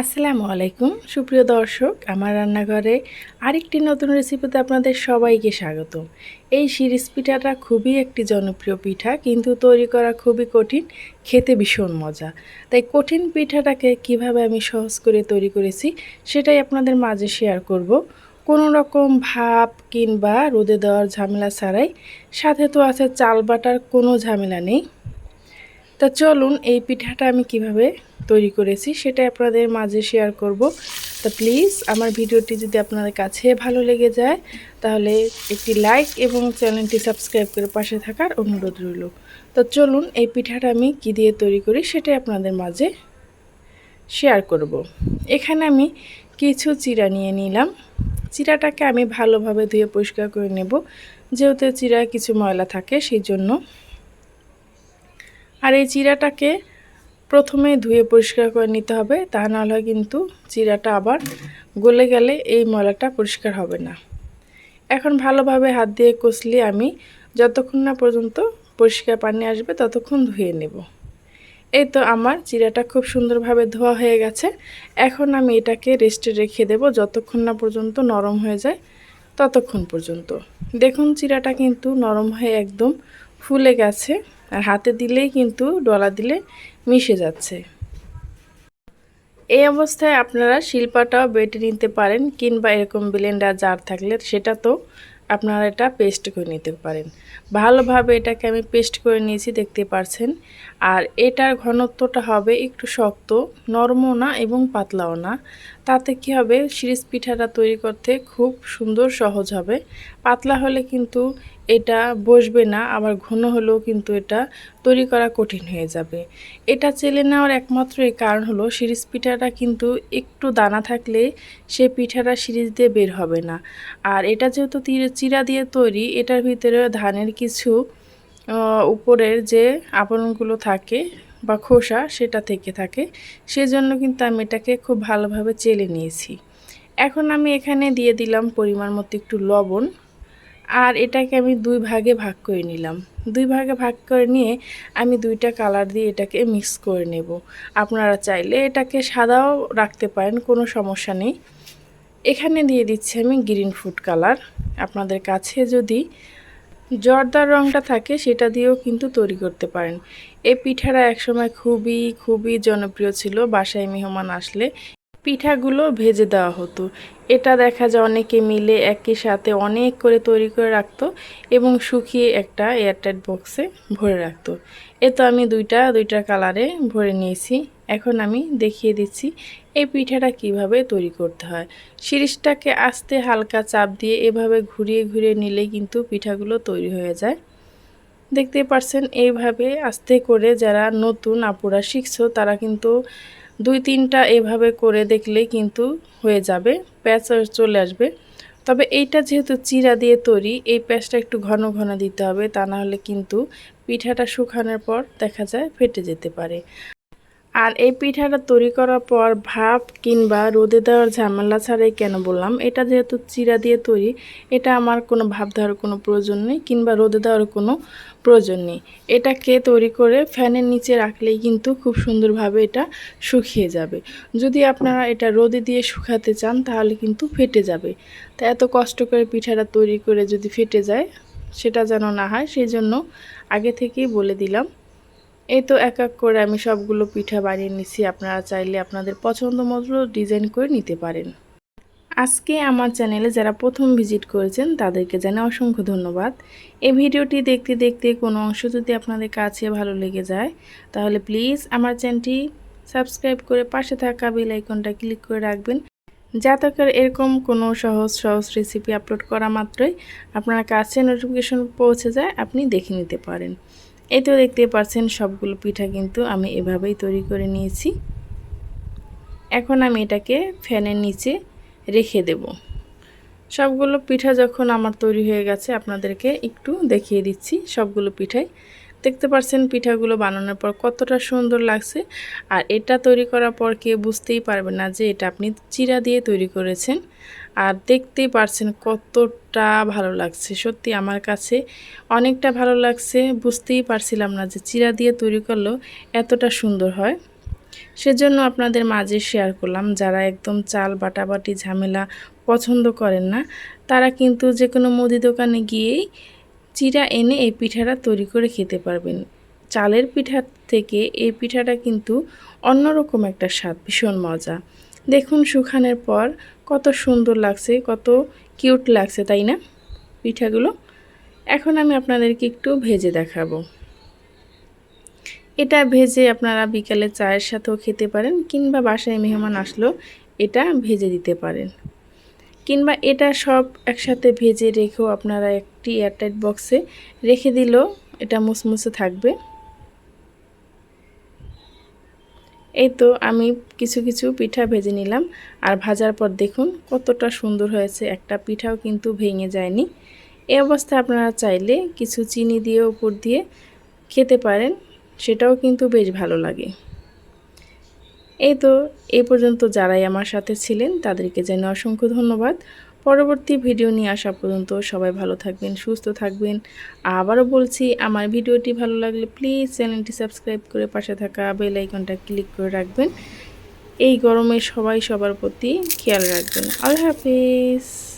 আসসালামু আলাইকুম। সুপ্রিয় দর্শক, আমার রান্নাঘরে আরেকটি নতুন রেসিপিতে আপনাদের সবাইকে স্বাগত এই শিরিষ পিঠাটা খুবই একটি জনপ্রিয় পিঠা, কিন্তু তৈরি করা খুবই কঠিন, খেতে ভীষণ মজা। তাই কঠিন পিঠাটাকে কীভাবে আমি সহজ করে তৈরি করেছি, সেটাই আপনাদের মাঝে শেয়ার করব। কোনো রকম ভাপ কিংবা রোদে দেওয়ার ঝামেলা ছাড়াই, সাথে তো আছে চাল বাটার, কোনো ঝামেলা নেই। তা চলুন এই পিঠাটা আমি কীভাবে তৈরি করেছি সেটা আপনাদের মাঝে শেয়ার করব। তা প্লিজ আমার ভিডিওটি যদি আপনাদের কাছে ভালো লেগে যায়, তাহলে একটি লাইক এবং চ্যানেলটি সাবস্ক্রাইব করে পাশে থাকার অনুরোধ রইল। তো চলুন এই পিঠাটা আমি কী দিয়ে তৈরি করি সেটাই আপনাদের মাঝে শেয়ার করব। এখানে আমি কিছু চিরা নিয়ে নিলাম। চিরাটাকে আমি ভালোভাবে ধুয়ে পরিষ্কার করে নেব। যেহেতু চিরায় কিছু ময়লা থাকে, সেই জন্য আর এই চিরাটাকে প্রথমে ধুয়ে পরিষ্কার করে নিতে হবে, তা নাহলে কিন্তু চিরাটা আবার গলে গেলে এই ময়লাটা পরিষ্কার হবে না। এখন ভালোভাবে হাত দিয়ে কষলে আমি যতক্ষণ না পর্যন্ত পরিষ্কার পানি আসবে ততক্ষণ ধুয়ে নেব। এই তো আমার চিরাটা খুব সুন্দরভাবে ধোয়া হয়ে গেছে। এখন আমি এটাকে রেস্টে রেখে দেব যতক্ষণ না পর্যন্ত নরম হয়ে যায় ততক্ষণ পর্যন্ত। দেখুন চিরাটা কিন্তু নরম হয়ে একদম ফুলে গেছে। আর হাতে দিলেই কিন্তু ডলা দিলে মিশে যাচ্ছে। এই অবস্থায় আপনারা শিল্পাটাও বেটে নিতে পারেন কিংবা এরকম ব্লেন্ডার জার থাকলে সেটা তো আপনারা এটা পেস্ট করে নিতে পারেন। ভালোভাবে এটাকে আমি পেস্ট করে নিয়েছি, দেখতে পারছেন। আর এটার ঘনত্বটা হবে একটু শক্ত, নরমও না এবং পাতলাও না। তাতে কি হবে? সিরিজ পিঠাটা তৈরি করতে খুব সুন্দর, সহজ হবে। পাতলা হলে কিন্তু এটা বসবে না, আবার ঘন হলেও কিন্তু এটা তৈরি করা কঠিন হয়ে যাবে। এটা চেলে নেওয়ার একমাত্র এই কারণ হলো, সিরিজ পিঠাটা কিন্তু একটু দানা থাকলে সে পিঠাটা সিরিজ দিয়ে বের হবে না। আর এটা যেহেতু চিরা দিয়ে তৈরি, এটার ভিতরে ধানের কিছু উপরের যে আবরণগুলো থাকে বা খোসা সেটা থেকে থাকে। সেজন্য কিন্তু আমি এটাকে খুব ভালোভাবে চেলে নিয়েছি। এখন আমি এখানে দিয়ে দিলাম পরিমাণ মতো একটু লবণ। আর এটাকে আমি দুই ভাগে ভাগ করে নিলাম। দুই ভাগে ভাগ করে নিয়ে আমি দুইটা কালার দিয়ে এটাকে মিক্স করে নেব। আপনারা চাইলে এটাকে সাদাও রাখতে পারেন, কোনো সমস্যা নেই। এখানে দিয়ে দিচ্ছি আমি গ্রিন ফুড কালার। আপনাদের কাছে যদি জর্দার রঙটা থাকে, সেটা দিয়েও কিন্তু তৈরি করতে পারেন। এই পিঠাটা একসময় খুবই খুবই জনপ্রিয় ছিল, বাসায় মেহমান আসলে। পিঠাগুলো ভেজে দেওয়া হতো। এটা দেখা যায় অনেকে মিলে একই সাথে অনেক করে তৈরি করে রাখতো এবং শুকিয়ে একটা এয়ারটাইট বক্সে ভরে রাখতো। এ তো আমি দুইটা দুইটা কালারে ভরে নিয়েছি। এখন আমি দেখিয়ে দিচ্ছি এই পিঠাটা কীভাবে তৈরি করতে হয়। শিরিষটাকে আস্তে হালকা চাপ দিয়ে এভাবে ঘুরিয়ে ঘুরিয়ে নিলেই কিন্তু পিঠাগুলো তৈরি হয়ে যায়। দেখতে পারছেন, এইভাবে আস্তে করে যারা নতুন আপুরা শিখছো, তারা কিন্তু দুই তিনটা এভাবে করে দেখলেই কিন্তু হয়ে যাবে, প্যাচ চলে আসবে। তবে এইটা যেহেতু চিরা দিয়ে তৈরি, এই প্যাচটা একটু ঘন ঘন দিতে হবে, তা নাহলে কিন্তু পিঠাটা শুকানোর পর দেখা যায় ফেটে যেতে পারে। আর এই পিঠাটা তৈরি করার পর ভাপ কিংবা রোদে দেওয়ার ঝামেলা ছাড়াই কেন বললাম? এটা যেহেতু চিরা দিয়ে তৈরি, এটা আমার কোনো ভাব দেওয়ার কোনো প্রয়োজন নেই কিংবা রোদে দেওয়ার কোনো প্রয়োজন নেই। এটাকে তৈরি করে ফ্যানের নিচে রাখলেই কিন্তু খুব সুন্দরভাবে এটা শুকিয়ে যাবে। যদি আপনারা এটা রোদে দিয়ে শুকাতে চান তাহলে কিন্তু ফেটে যাবে। তা এত কষ্ট করে পিঠাটা তৈরি করে যদি ফেটে যায়, সেটা যেন না হয়, সেই জন্য আগে থেকেই বলে দিলাম এই তো এক এক করে আমি সবগুলো পিঠা বানিয়ে নিছি। আপনারা চাইলে আপনাদের পছন্দ মতো ডিজাইন করে নিতে পারেন। আজকে আমার চ্যানেলে যারা প্রথম ভিজিট করেছেন, তাদেরকে জানাই অসংখ্য ধন্যবাদ। এই ভিডিওটি দেখতে দেখতে কোনো অংশ যদি আপনাদের কাছে ভালো লেগে যায়, তাহলে প্লিজ আমার চ্যানেলটি সাবস্ক্রাইব করে পাশে থাকা বেল আইকনটা ক্লিক করে রাখবেন। যাতে করে এরকম কোনো সহজ সহজ রেসিপি আপলোড করা মাত্রই আপনার কাছে নোটিফিকেশন পৌঁছে যায়, আপনি দেখে নিতে পারেন। এই তো দেখতে পাচ্ছেন সবগুলো পিঠা কিন্তু আমি এভাবেই তৈরি করে নিয়েছি। এখন আমি এটাকে ফ্যানের নিচে রেখে দেব। সবগুলো পিঠা যখন আমার তৈরি হয়ে গেছে, আপনাদেরকে একটু দেখিয়ে দিচ্ছি সবগুলো পিঠাই দেখতে পাচ্ছেন পিঠাগুলো বানানোর পর কতটা সুন্দর লাগছে। আর এটা তৈরি করার পর কে বুঝতেই পারবে না যে এটা আপনি চিরা দিয়ে তৈরি করেছেন। আর দেখতেই পারছেন কতটা ভালো লাগছে। সত্যি আমার কাছে অনেকটা ভালো লাগছে। বুঝতেই পারছিলাম না যে চিরা দিয়ে তৈরি করলেও এতটা সুন্দর হয়। সেজন্য আপনাদের মাঝে শেয়ার করলাম। যারা একদম চাল, বাটাবাটি, ঝামেলা পছন্দ করেন না, তারা কিন্তু যে কোনো মুদি দোকানে গিয়েই চিরা এনে এই পিঠাটা তৈরি করে খেতে পারবেন। চালের পিঠা থেকে এই পিঠাটা কিন্তু অন্যরকম একটা স্বাদ, ভীষণ মজা। দেখুন শুকানোর পর কত সুন্দর লাগছে, কত কিউট লাগছে, তাই না? পিঠাগুলো। এখন আমি আপনাদেরকে একটু ভেজে দেখাবো। এটা ভেজে আপনারা বিকালে চায়ের সাথেও খেতে পারেন কিংবা বাসায় মেহমান আসলেও এটা ভেজে দিতে পারেন। কিংবা এটা সব একসাথে ভেজে রেখেও আপনারা একটি এয়ারটাইট বক্সে রেখে দিলেও এটা মুসমুসে থাকবে। এই তো আমি কিছু কিছু পিঠা ভেজে নিলাম, আর ভাজার পর দেখুন কতটা সুন্দর হয়েছে, একটা পিঠাও কিন্তু ভেঙে যায়নি। এই অবস্থা আপনারা চাইলে কিছু চিনি দিয়ে উপর দিয়ে খেতে পারেন, সেটাও কিন্তু বেশ ভালো লাগে। এই তো এই পর্যন্ত যারাই আমার সাথে ছিলেন তাদেরকে যেন অসংখ্য ধন্যবাদ। পরবর্তী ভিডিও নিয়ে আসা পর্যন্ত সবাই ভালো থাকবেন, সুস্থ থাকবেন। আবারও বলছি, আমার ভিডিওটি ভালো লাগলে প্লিজ চ্যানেলটি সাবস্ক্রাইব করে পাশে থাকা বেল আইকনটা ক্লিক করে রাখবেন। এই গরমে সবাই সবার প্রতি খেয়াল রাখবেন। আল্লাহ হাফিজ।